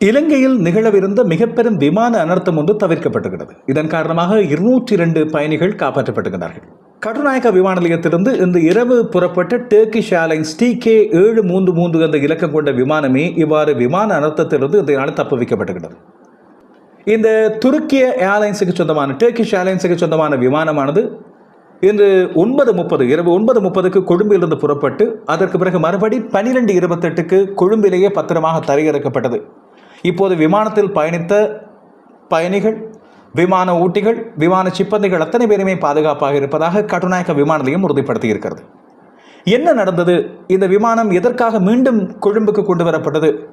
இலங்கையில் நிகழவிருந்த மிக பெரும் விமான அனர்த்தம் ஒன்று தவிர்க்கப்பட்டுகிறது இதன் காரணமாக இருநூற்றி இரண்டு பயணிகள் காப்பாற்றப்பட்டுகிறார்கள் கட்டுநாயக்க விமான நிலையத்திலிருந்து இந்த இரவு புறப்பட்ட டர்கிஷ் ஏர்லைன்ஸ் டி கே ஏழு மூன்று மூன்று என்ற இலக்கம் கொண்ட விமானமே இவ்வாறு விமான அனர்த்தத்திலிருந்து இந்த நாள் தப்பு வைக்கப்பட்டுகிறது இந்த துருக்கிய ஏர்லைன்ஸுக்கு சொந்தமான டர்கிஷ் ஏர்லைன்ஸுக்கு சொந்தமான விமானமானது இன்று ஒன்பது முப்பது இரவு ஒன்பது முப்பதுக்கு கொழும்பிலிருந்து புறப்பட்டு அதற்கு பிறகு மறுபடி பனிரெண்டு இருபத்தெட்டுக்கு கொழும்பிலேயே பத்திரமாக தரையிறக்கப்பட்டது. இப்போது விமானத்தில் பயணித்த பயணிகள் விமான ஊட்டிகள் விமான சிப்பந்திகள் அத்தனை பேருமே பாதுகாப்பாக இருப்பதாக கட்டுநாயக்க விமான நிலையம் உறுதிப்படுத்தி இருக்கிறது என்ன நடந்தது? இந்த விமானம் எதற்காக மீண்டும் கொழும்புக்கு கொண்டு வரப்பட்டது?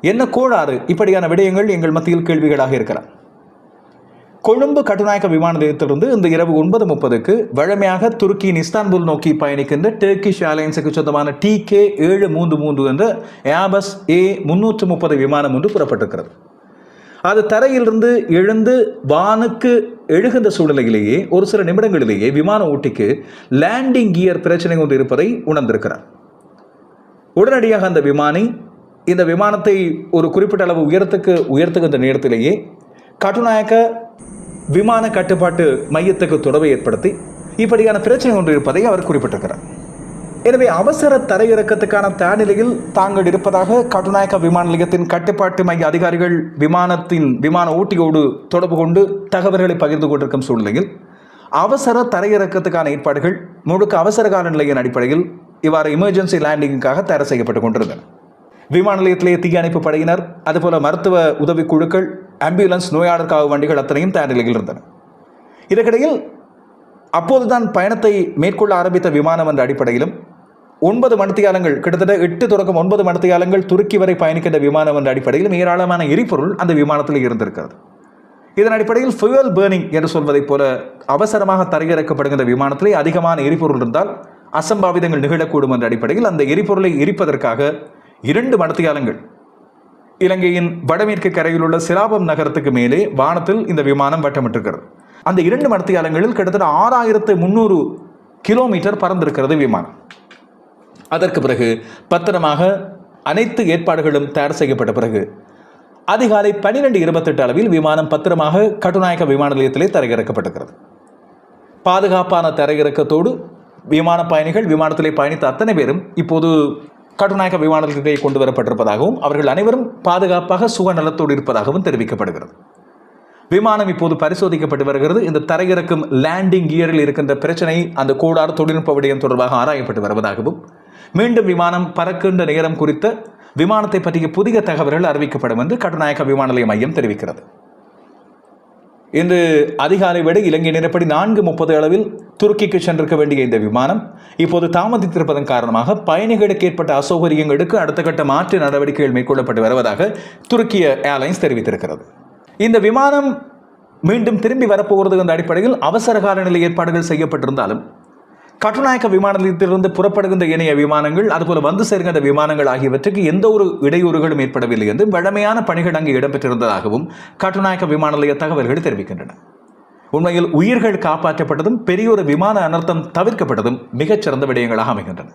என்ன கோளாறு? இப்படியான விடயங்கள் எங்கள் மத்தியில் கேள்விகளாக இருக்கிறார் கொழும்பு கட்டுநாயக்க விமான நிலையத்திலிருந்து இந்த இரவு ஒன்பது முப்பதுக்கு வழமையாக துருக்கியின் இஸ்தான்புல் நோக்கி பயணிக்கின்ற டர்கிஷ் ஏர்லைன்ஸுக்கு சொந்தமான டி கே ஏழு மூன்று மூன்று என்ற ஏபஸ் ஏ முன்னூற்று முப்பது விமானம் ஒன்று புறப்பட்டிருக்கிறது. அது தரையிலிருந்து எழுந்து வானுக்கு எழுகின்ற சூழ்நிலையிலேயே ஒரு சில நிமிடங்களிலேயே விமான ஓட்டிக்கு லேண்டிங் கியர் பிரச்சனை ஒன்று இருப்பதை உணர்ந்திருக்கிறார். உடனடியாக அந்த விமானி இந்த விமானத்தை ஒரு குறிப்பிட்ட அளவு உயரத்துக்கு உயர்த்துகின்ற நேரத்திலேயே கட்டுநாயக்க விமான கட்டுப்பாட்டு மையத்துக்கு தொடர்பை ஏற்படுத்தி இப்படியான பிரச்சனை ஒன்று இருப்பதை அவர் குறிப்பிட்டிருக்கிறார். எனவே அவசர தரையிறக்கத்துக்கான தயார்நிலையில் தாங்கள் இருப்பதாக கட்டுநாயக்க விமான நிலையத்தின் கட்டுப்பாட்டு மைய அதிகாரிகள் விமானத்தின் விமான ஊட்டியோடு தொடர்பு கொண்டு தகவல்களை பகிர்ந்து கொண்டிருக்கும் சூழ்நிலையில் அவசர தரையிறக்கத்துக்கான ஏற்பாடுகள் முழுக்க அவசர கால நிலையின் அடிப்படையில் இவ்வாறு எமர்ஜென்சி லேண்டிங்குக்காக தயார் செய்யப்பட்டுக் கொண்டிருந்தன. விமான நிலையத்திலேயே தீயணைப்பு படையினர் அதுபோல மருத்துவ உதவி குழுக்கள் ஆம்புலன்ஸ் நோயாளருக்காக வண்டிகள் அத்தனையும் தயார் நிலையில் இருந்தன. இதற்கிடையில் அப்போதுதான் பயணத்தை மேற்கொள்ள ஆரம்பித்த விமானம் என்ற அடிப்படையிலும் ஒன்பது மணித்தியாலங்கள் கிட்டத்தட்ட எட்டு தொடக்கம் ஒன்பது மணித்தியாலங்கள் துருக்கி வரை பயணிக்கின்ற விமானம் என்ற அடிப்படையிலும் ஏராளமான எரிபொருள் அந்த விமானத்தில் இருந்திருக்கிறது. இதன் அடிப்படையில் ஃபுயல் பேர்னிங் என்று சொல்வதைப் போல அவசரமாக தரையிறக்கப்படுகின்ற விமானத்திலே அதிகமான எரிபொருள் இருந்தால் அசம்பாவிதங்கள் நிகழக்கூடும் என்ற அடிப்படையில் அந்த எரிபொருளை எரிப்பதற்காக இரண்டு மணத்தியாலங்கள் இலங்கையின் வடமேற்கு கரையில் உள்ள சிலாபம் நகரத்துக்கு மேலே வானத்தில் இந்த விமானம் வட்டமிட்டிருக்கிறது. அந்த இரண்டு மடத்தியாலங்களில் கிட்டத்தட்ட ஆறாயிரத்து முந்நூறு கிலோமீட்டர் பறந்திருக்கிறது விமானம். அதற்கு பிறகு பத்திரமாக அனைத்து ஏற்பாடுகளும் தயார் செய்யப்பட்ட பிறகு அதிகாலை பன்னிரெண்டு இருபத்தெட்டு அளவில் விமானம் பத்திரமாக கட்டுநாயக்க விமான நிலையத்திலே தரையிறக்கப்பட்டிருக்கிறது. பாதுகாப்பான தரையிறக்கத்தோடு விமான பயணிகள் விமானத்திலே பயணித்த அத்தனை பேரும் இப்போது கட்டுநாயக்க விமான கொண்டு வரப்பட்டிருப்பதாகவும் அவர்கள் அனைவரும் பாதுகாப்பாக சுகநலத்தோடு இருப்பதாகவும் தெரிவிக்கப்படுகிறது. விமானம் இப்போது பரிசோதிக்கப்பட்டு வருகிறது. இந்த தரையிறக்கும் லேண்டிங் கியரில் இருக்கின்ற பிரச்சனை அந்த கோடாறு தொழில்நுட்ப விடயம் தொடர்பாக ஆராயப்பட்டு வருவதாகவும் மீண்டும் விமானம் பறக்கின்ற நேரம் குறித்த விமானத்தை பற்றிய புதிய தகவல்கள் அறிவிக்கப்படும் என்று கட்டுநாயக்க விமான நிலைய மையம் தெரிவிக்கிறது. இன்று அதிகாலை விட இலங்கை நேரப்படி நான்கு முப்பது அளவில் துருக்கிக்கு சென்றிருக்க வேண்டிய இந்த விமானம் இப்போது தாமதித்திருப்பதன் காரணமாக பயணிகளுக்கு ஏற்பட்ட அசௌகரியங்களுக்கு அடுத்த கட்ட மாற்று நடவடிக்கைகள் மேற்கொள்ளப்பட்டு வருவதாக துருக்கிய ஏர்லைன்ஸ் தெரிவித்திருக்கிறது. இந்த விமானம் மீண்டும் திரும்பி வரப்போகிறது என்ற அடிப்படையில் அவசர கால நிலை ஏற்பாடுகள் செய்யப்பட்டிருந்தாலும் கட்டுநாயக்க விமான நிலையத்திலிருந்து புறப்படுகின்ற இணைய விமானங்கள் அதுபோல வந்து சேர்கின்ற விமானங்கள் ஆகியவற்றுக்கு எந்த ஒரு இடையூறுகளும் ஏற்படவில்லை என்று வழமையான பணிகள் அங்கு இடம்பெற்றிருந்ததாகவும் கட்டுநாயக்க விமான நிலைய தகவல்கள் தெரிவிக்கின்றன. உண்மையில் உயிர்கள் காப்பாற்றப்பட்டதும் பெரிய ஒரு விமான அனர்த்தம் தவிர்க்கப்பட்டதும் மிகச்சிறந்த விடயங்களாக அமைகின்றன.